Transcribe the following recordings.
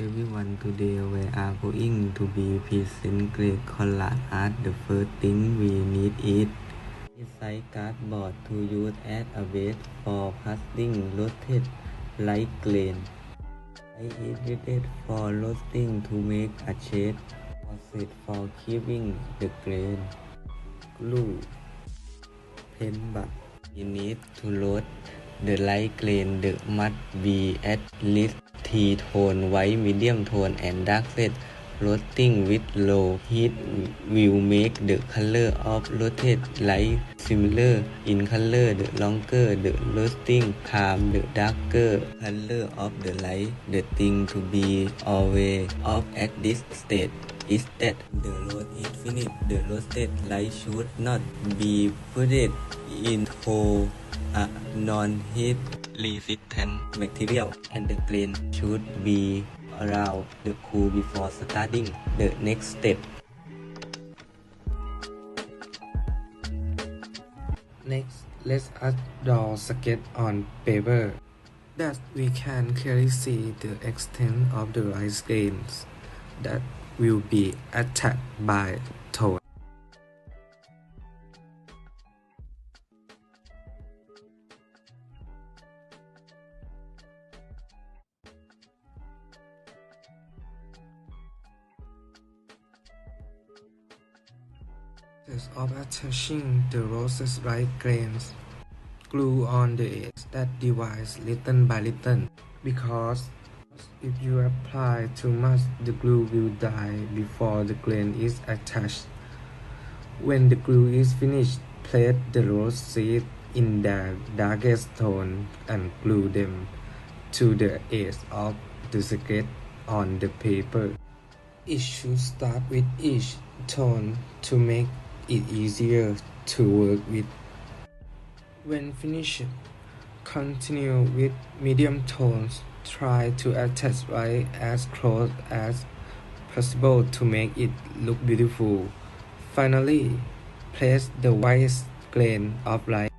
everyone today we are going to be? Present great collage art the first thing we need is Inside cardboard to use as a base for pasting roasted light grain I is it for roasting to make a shade faucet for keeping the grain glue paintbrush you need to load the light grain the must be at least T-tone white medium tone and dark shade roasting with low heat will make the color of roasted light similar in color the longer the roasting time the darker color of the light the thing to be always of at this stage is that the roast is finished the roasted light should not be put into a non-heat resistant material and the grain should be around the cool before starting the next step. Next, let us draw sketch on paper that we can clearly see the extent of the rice grains that will be attacked by of attaching the rose's right grains. Glue on the edge that divides little by little because if you apply too much the glue will die before the grain is attached. When the glue is finished, place the rose seed in the darkest tone and glue them to the edge of the sketch on the paper. It should start with each tone to make it easier to work with. When finished, continue with medium tones. Try to attach right as close as possible to make it look beautiful. Finally, place the white grain of light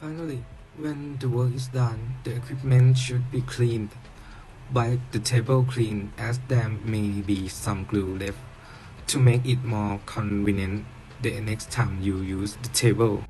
Finally, when the work is done, the equipment should be cleaned. Wipe the table clean as there may be some glue left. To make it more convenient the next time you use the table.